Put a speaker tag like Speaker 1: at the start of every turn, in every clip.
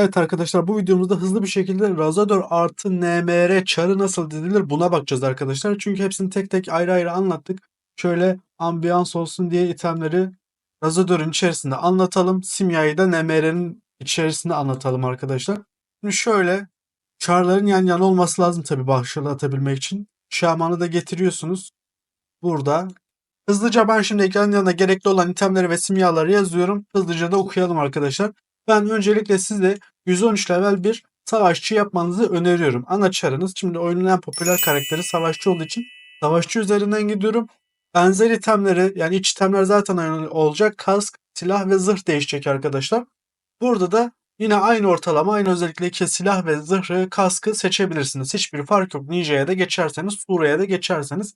Speaker 1: Evet arkadaşlar bu videomuzda hızlı bir şekilde Razador artı NMR çarı nasıl dizilir buna bakacağız arkadaşlar. Çünkü hepsini tek tek ayrı ayrı anlattık. Şöyle ambiyans olsun diye itemleri Razador'un içerisinde anlatalım. Simyayı da NMR'nin içerisinde anlatalım arkadaşlar. Şimdi şöyle çarların yan yana olması lazım tabi başlatabilmek için. Şamanı da getiriyorsunuz. Burada Hızlıca ben şimdi ekran yanına gerekli olan itemleri ve simyaları yazıyorum. Hızlıca da okuyalım arkadaşlar. Ben öncelikle size 113 level bir savaşçı yapmanızı öneriyorum. Ana çarınız şimdi oyunun en popüler karakteri savaşçı olduğu için savaşçı üzerinden gidiyorum. Benzer itemleri yani iç itemler zaten olacak. Kask, silah ve zırh değişecek arkadaşlar. Burada da yine aynı ortalama aynı özellikteki silah ve zırhı kaskı seçebilirsiniz. Hiçbir fark yok. Ninja'ya da geçerseniz, Sura'ya da geçerseniz.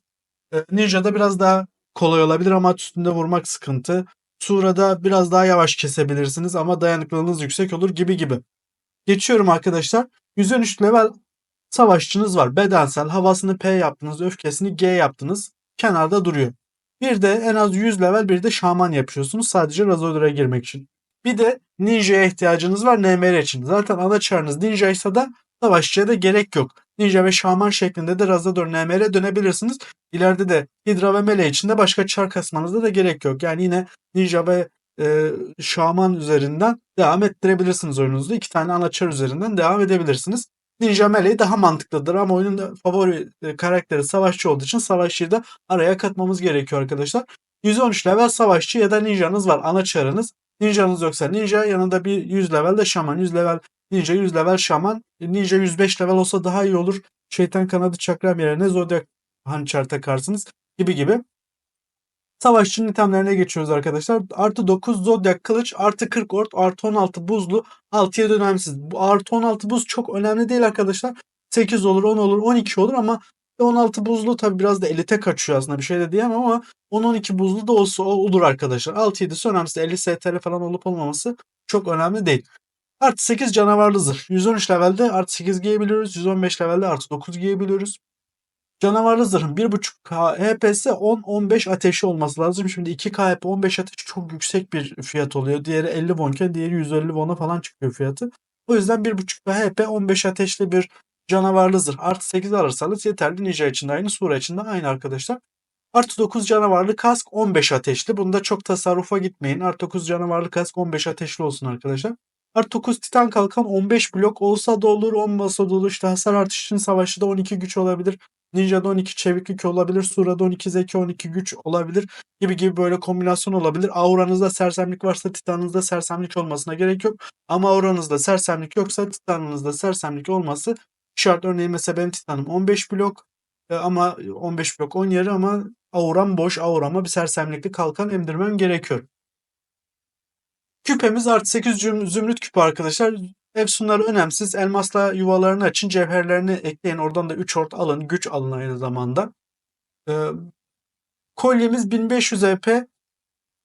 Speaker 1: Ee, Ninja'da biraz daha kolay olabilir ama üstünde vurmak sıkıntı. Sura'da biraz daha yavaş kesebilirsiniz ama dayanıklılığınız yüksek olur gibi gibi. Geçiyorum arkadaşlar. 113 level savaşçınız var. Bedensel havasını P yaptınız, öfkesini G yaptınız. Kenarda duruyor. Bir de en az 100 level bir de şaman yapıyorsunuz sadece Razor'a girmek için. Bir de ninja'ya ihtiyacınız var NMR için. Zaten ana çarınız ninja ise da savaşçıya da gerek yok. Ninja ve şaman şeklinde de Razador NMR'e dönebilirsiniz. İleride de Hidra ve Mele için de başka çar kasmanızda da gerek yok. Yani yine Ninja ve e, Şaman üzerinden devam ettirebilirsiniz oyununuzu. İki tane ana çar üzerinden devam edebilirsiniz. Ninja Melee daha mantıklıdır ama oyunun favori e, karakteri savaşçı olduğu için savaşçıyı da araya katmamız gerekiyor arkadaşlar. 113 level savaşçı ya da ninjanız var ana çarınız. Ninjanız yoksa ninja yanında bir 100 level de şaman. 100 level ninja 100 level şaman. Ninja 105 level olsa daha iyi olur. Şeytan kanadı çakram yerine zodyak hançer takarsınız gibi gibi. Savaşçının itemlerine geçiyoruz arkadaşlar. Artı 9 zodyak kılıç, artı 40 ort, artı 16 buzlu, 6'ya önemsiz. Bu artı 16 buz çok önemli değil arkadaşlar. 8 olur, 10 olur, 12 olur ama 16 buzlu tabi biraz da elite kaçıyor aslında bir şey de diyemem ama 10-12 buzlu da olsa olur arkadaşlar. 6-7'si önemsiz. 50 STR falan olup olmaması çok önemli değil. Artı 8 canavarlı zırh. 113 levelde artı 8 giyebiliyoruz. 115 levelde artı 9 giyebiliyoruz. Canavarlı zırhın 1.5K HP'si 10-15 ateşi olması lazım. Şimdi 2K HP 15 ateş çok yüksek bir fiyat oluyor. Diğeri 50 wonken diğeri 150 won'a falan çıkıyor fiyatı. O yüzden 1.5K HP 15 ateşli bir canavarlı zırh. Artı 8 alırsanız yeterli. Ninja için de aynı. Sura için de aynı arkadaşlar. Artı 9 canavarlı kask 15 ateşli. Bunda çok tasarrufa gitmeyin. Artı 9 canavarlı kask 15 ateşli olsun arkadaşlar. Artı 9 titan kalkan 15 blok olsa da olur olmasa da olur. İşte hasar artışı için savaşçıda 12 güç olabilir. Ninja'da 12 çeviklik olabilir. Sura'da 12 zeki 12 güç olabilir. Gibi gibi böyle kombinasyon olabilir. Auranızda sersemlik varsa titanınızda sersemlik olmasına gerek yok. Ama auranızda sersemlik yoksa titanınızda sersemlik olması şart. Örneğin mesela benim titanım 15 blok e, ama 15 blok 10 yarı ama auram boş aurama bir sersemlikli kalkan emdirmem gerekiyor. Küpemiz artı 8 zümrüt küpü arkadaşlar. Efsunlar önemsiz. Elmasla yuvalarını açın. Cevherlerini ekleyin. Oradan da 3 ort alın. Güç alın aynı zamanda. Ee, kolyemiz 1500 EP.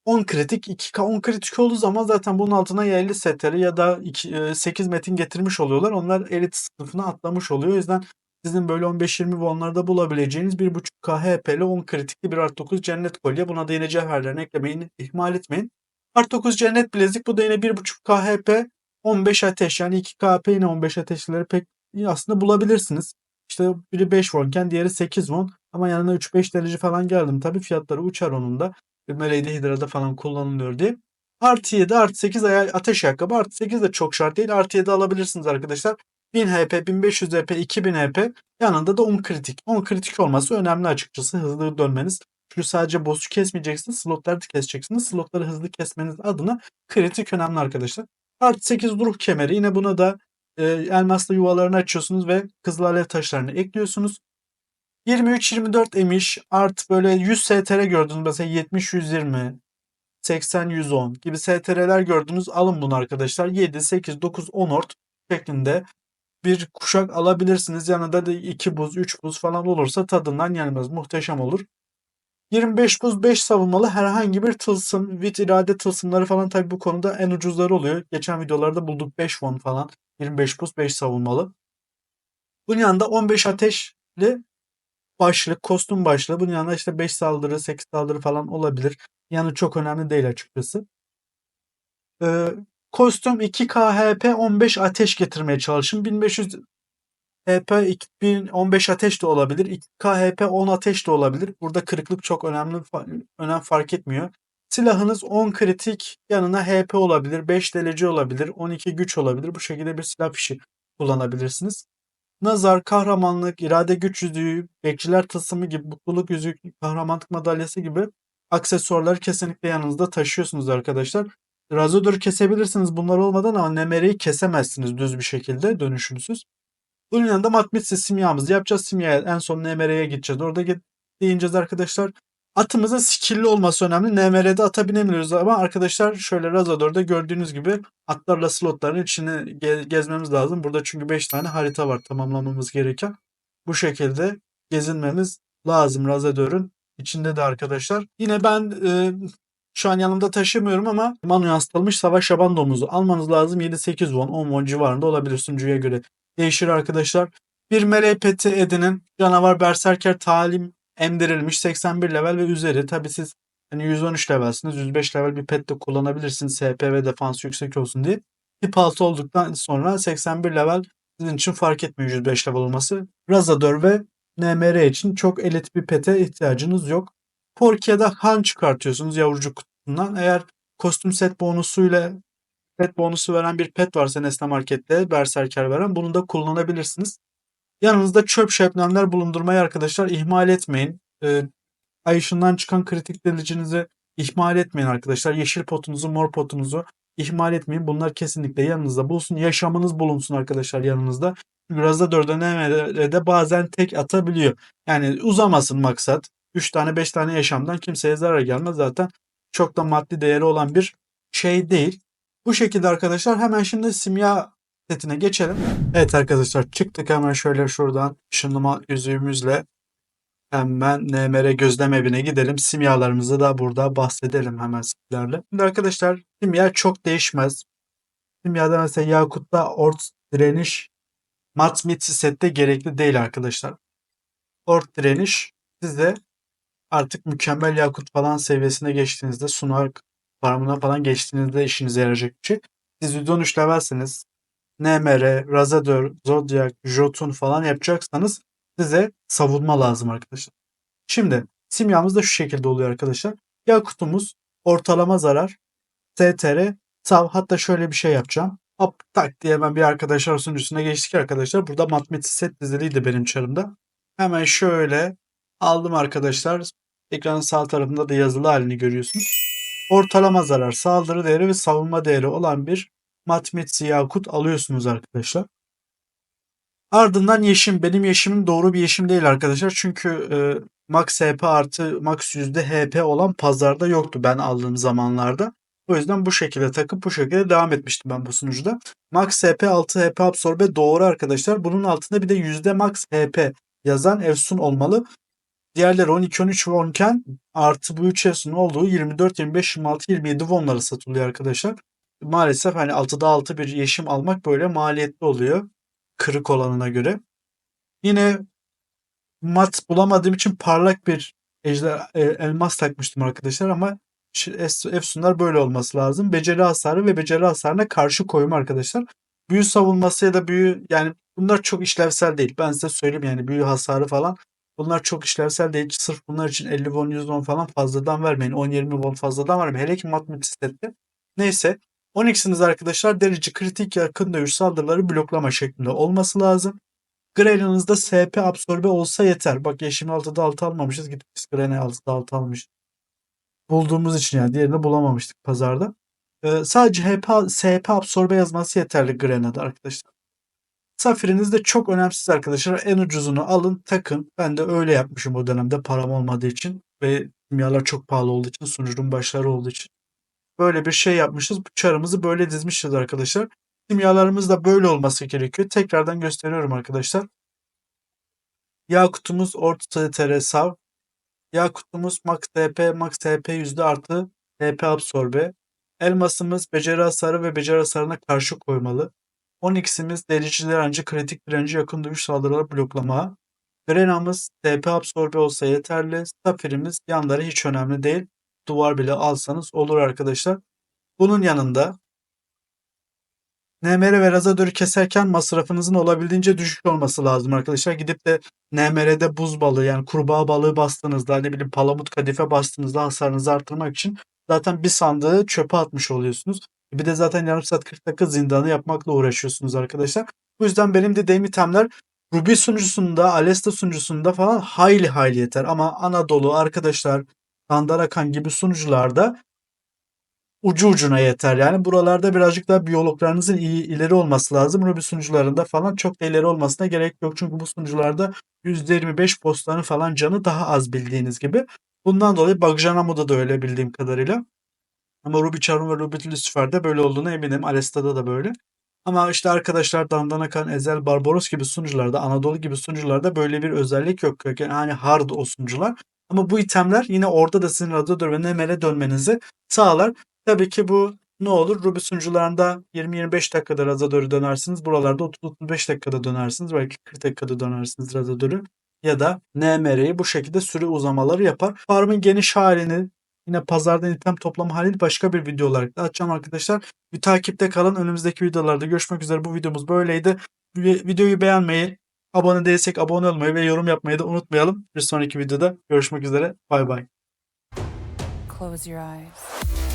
Speaker 1: 10 kritik. 2K 10 kritik olduğu zaman zaten bunun altına ya 50 setleri ya da 2, 8 metin getirmiş oluyorlar. Onlar elit sınıfına atlamış oluyor. O yüzden sizin böyle 15-20 wonlarda bulabileceğiniz 1.5K HP'li 10 kritikli bir art 9 cennet kolye. Buna da yine cevherlerini eklemeyi ihmal etmeyin. Art 9 cennet bilezik. Bu da yine 1.5K HP 15 ateş yani 2 KP yine 15 ateşleri pek aslında bulabilirsiniz. İşte biri 5 wonken diğeri 8 won ama yanına 3-5 derece falan geldim. Tabi fiyatları uçar onun da. Meleğde Hidra'da falan kullanılıyor diye. Artı 7 artı 8 ateş ayakkabı artı 8 de çok şart değil. Artı 7 alabilirsiniz arkadaşlar. 1000 HP, 1500 HP, 2000 HP yanında da 10 kritik. 10 kritik olması önemli açıkçası hızlı dönmeniz. Çünkü sadece boss'u kesmeyeceksiniz, slotları da keseceksiniz. Slotları hızlı kesmeniz adına kritik önemli arkadaşlar. Artı 8 ruh kemeri. Yine buna da e, elmasla yuvalarını açıyorsunuz ve kızıl alev taşlarını ekliyorsunuz. 23-24 emiş artı böyle 100 STR gördünüz. Mesela 70-120, 80-110 gibi STR'ler gördünüz. Alın bunu arkadaşlar. 7, 8, 9, 10 ort şeklinde bir kuşak alabilirsiniz. Yanında da 2 buz, 3 buz falan olursa tadından yenmez. Muhteşem olur. 25 buz 5 savunmalı herhangi bir tılsım, vit irade tılsımları falan tabi bu konuda en ucuzları oluyor. Geçen videolarda bulduk 5 won falan. 25 buz 5 savunmalı. Bunun yanında 15 ateşli başlık, kostüm başlığı. Bunun yanında işte 5 saldırı, 8 saldırı falan olabilir. Yani çok önemli değil açıkçası. Ee, Kostüm 2K HP 15 ateş getirmeye çalışın. 1500 HP 2015 ateş de olabilir. 2K HP 10 ateş de olabilir. Burada kırıklık çok önemli önem fark etmiyor. Silahınız 10 kritik yanına HP olabilir, 5 delece olabilir, 12 güç olabilir. Bu şekilde bir silah fişi kullanabilirsiniz. Nazar, kahramanlık, irade güç yüzüğü, bekçiler tılsımı gibi mutluluk yüzüğü, kahramanlık madalyası gibi aksesuarları kesinlikle yanınızda taşıyorsunuz arkadaşlar. Razodor'u kesebilirsiniz bunlar olmadan ama Nemere'yi kesemezsiniz düz bir şekilde dönüşümsüz. Bunun yanında matmitsiz simyamızı yapacağız. Simyaya en son Nemere'ye gideceğiz. Orada değineceğiz arkadaşlar. Atımızın skill'li olması önemli. NMR'de ata binemiyoruz ama arkadaşlar şöyle Razador'da gördüğünüz gibi atlarla slotların içini ge- gezmemiz lazım. Burada çünkü 5 tane harita var tamamlamamız gereken. Bu şekilde gezinmemiz lazım Razador'un içinde de arkadaşlar. Yine ben e, şu an yanımda taşımıyorum ama manu yansıtılmış savaş şaban domuzu almanız lazım. 7-8 won 10 won civarında olabilir sunucuya göre. Değişir arkadaşlar. Bir meleği peti edinin. Canavar berserker talim emdirilmiş 81 level ve üzeri. Tabi siz hani 113 levelsiniz. 105 level bir pet de kullanabilirsiniz. SP ve defans yüksek olsun diye. Tip 6 olduktan sonra 81 level sizin için fark etmiyor 105 level olması. Razador ve NMR için çok elit bir pete ihtiyacınız yok. Porkia'da Han çıkartıyorsunuz yavrucuk kutusundan. Eğer kostüm set bonusuyla pet bonusu veren bir pet varsa Nesne Market'te Berserker veren bunu da kullanabilirsiniz. Yanınızda çöp şebnemler bulundurmayı arkadaşlar ihmal etmeyin. Ee, ay ışığından çıkan kritik delicinizi ihmal etmeyin arkadaşlar. Yeşil potunuzu, mor potunuzu ihmal etmeyin. Bunlar kesinlikle yanınızda bulunsun. Yaşamınız bulunsun arkadaşlar yanınızda. Biraz da dördenemede bazen tek atabiliyor. Yani uzamasın maksat. 3 tane 5 tane yaşamdan kimseye zarar gelmez. Zaten çok da maddi değeri olan bir şey değil. Bu şekilde arkadaşlar hemen şimdi simya setine geçelim. Evet arkadaşlar çıktık hemen şöyle şuradan ışınlama yüzüğümüzle hemen NMR gözlem evine gidelim. Simyalarımızı da burada bahsedelim hemen sizlerle. Şimdi arkadaşlar simya çok değişmez. Simyada mesela Yakut'ta ort direniş mat mitsi sette gerekli değil arkadaşlar. Ort direniş size artık mükemmel Yakut falan seviyesine geçtiğinizde sunar farmına falan geçtiğinizde işinize yarayacak bir şey. Siz 113 levelsiniz. NMR, Razador, Zodiac, Jotun falan yapacaksanız size savunma lazım arkadaşlar. Şimdi simyamız da şu şekilde oluyor arkadaşlar. Yakutumuz ortalama zarar, STR, sav hatta şöyle bir şey yapacağım. Hop tak diye ben bir arkadaşlar sunucusuna geçtik arkadaşlar. Burada matematik set diziliydi benim çarımda. Hemen şöyle aldım arkadaşlar. Ekranın sağ tarafında da yazılı halini görüyorsunuz. Ortalama zarar, saldırı değeri ve savunma değeri olan bir matmetsi yakut alıyorsunuz arkadaşlar. Ardından yeşim. Benim yeşimim doğru bir yeşim değil arkadaşlar. Çünkü e, max HP artı max yüzde HP olan pazarda yoktu ben aldığım zamanlarda. O yüzden bu şekilde takıp bu şekilde devam etmiştim ben bu sunucuda. Max HP 6 HP absorbe doğru arkadaşlar. Bunun altında bir de yüzde max HP yazan Efsun olmalı. Diğerleri 12, 13 ve 10 iken artı bu 3 Efsun olduğu 24, 25, 26, 27 wonları satılıyor arkadaşlar maalesef hani 6'da 6 bir yeşim almak böyle maliyetli oluyor. Kırık olanına göre. Yine mat bulamadığım için parlak bir ejder, e, elmas takmıştım arkadaşlar ama Efsunlar böyle olması lazım. Beceri hasarı ve beceri hasarına karşı koyma arkadaşlar. Büyü savunması ya da büyü yani bunlar çok işlevsel değil. Ben size söyleyeyim yani büyü hasarı falan bunlar çok işlevsel değil. Sırf bunlar için 50 won 100 won falan fazladan vermeyin. 10-20 won fazladan vermeyin. Hele ki matematik sitede. Neyse 10x'iniz arkadaşlar derece kritik yakın dövüş saldırıları bloklama şeklinde olması lazım. Greyla'nızda SP absorbe olsa yeter. Bak yeşim 6'da 6 almamışız. Gidip biz Greyla 6'da 6 almışız. Bulduğumuz için yani diğerini bulamamıştık pazarda. Ee, sadece HP, SP absorbe yazması yeterli Grena'da arkadaşlar. Safiriniz de çok önemsiz arkadaşlar. En ucuzunu alın takın. Ben de öyle yapmışım o dönemde param olmadığı için. Ve kimyalar çok pahalı olduğu için sunucunun başları olduğu için böyle bir şey yapmışız. Bu çarımızı böyle dizmişiz arkadaşlar. Simyalarımız da böyle olması gerekiyor. Tekrardan gösteriyorum arkadaşlar. Yakutumuz orta TR sav. Yakutumuz max TP, max TP yüzde artı TP absorbe. Elmasımız beceri hasarı ve beceri hasarına karşı koymalı. 10x'imiz delici direnci, kritik direnci, yakın dövüş saldırıları bloklama. Grena'mız TP absorbe olsa yeterli. Safirimiz yanları hiç önemli değil duvar bile alsanız olur arkadaşlar. Bunun yanında NMR ve razadörü keserken masrafınızın olabildiğince düşük olması lazım arkadaşlar. Gidip de NMR'de buz balığı yani kurbağa balığı bastığınızda ne bileyim palamut kadife bastığınızda hasarınızı artırmak için zaten bir sandığı çöpe atmış oluyorsunuz. Bir de zaten yarım saat 40 dakika zindanı yapmakla uğraşıyorsunuz arkadaşlar. Bu yüzden benim dediğim itemler Ruby sunucusunda, Alesta sunucusunda falan hayli hayli yeter. Ama Anadolu arkadaşlar, Dandarakan gibi sunucularda ucu ucuna yeter. Yani buralarda birazcık daha biyologlarınızın iyi ileri olması lazım. Ruby sunucularında falan çok da ileri olmasına gerek yok. Çünkü bu sunucularda %25 postların falan canı daha az bildiğiniz gibi. Bundan dolayı Bagjanamo'da da öyle bildiğim kadarıyla. Ama Ruby Charm ve Ruby Lucifer'de böyle olduğuna eminim. Alesta'da da böyle. Ama işte arkadaşlar Dandanakan, Ezel, Barbaros gibi sunucularda, Anadolu gibi sunucularda böyle bir özellik yok. Yani hani hard o sunucular. Ama bu itemler yine orada da sizin Radador ve Nemel'e dönmenizi sağlar. Tabii ki bu ne olur? Ruby sunucularında 20-25 dakikada Razador'u dönersiniz. Buralarda 30-35 dakikada dönersiniz. Belki 40 dakikada dönersiniz Razador'u. Ya da NMR'yi bu şekilde süre uzamaları yapar. Farmın geniş halini yine pazardan item toplama halini başka bir video olarak da açacağım arkadaşlar. Bir takipte kalın. Önümüzdeki videolarda görüşmek üzere. Bu videomuz böyleydi. Vi- Videoyu beğenmeyi, abone değilsek abone olmayı ve yorum yapmayı da unutmayalım. Bir sonraki videoda görüşmek üzere. Bay bay.
Speaker 2: Close your eyes.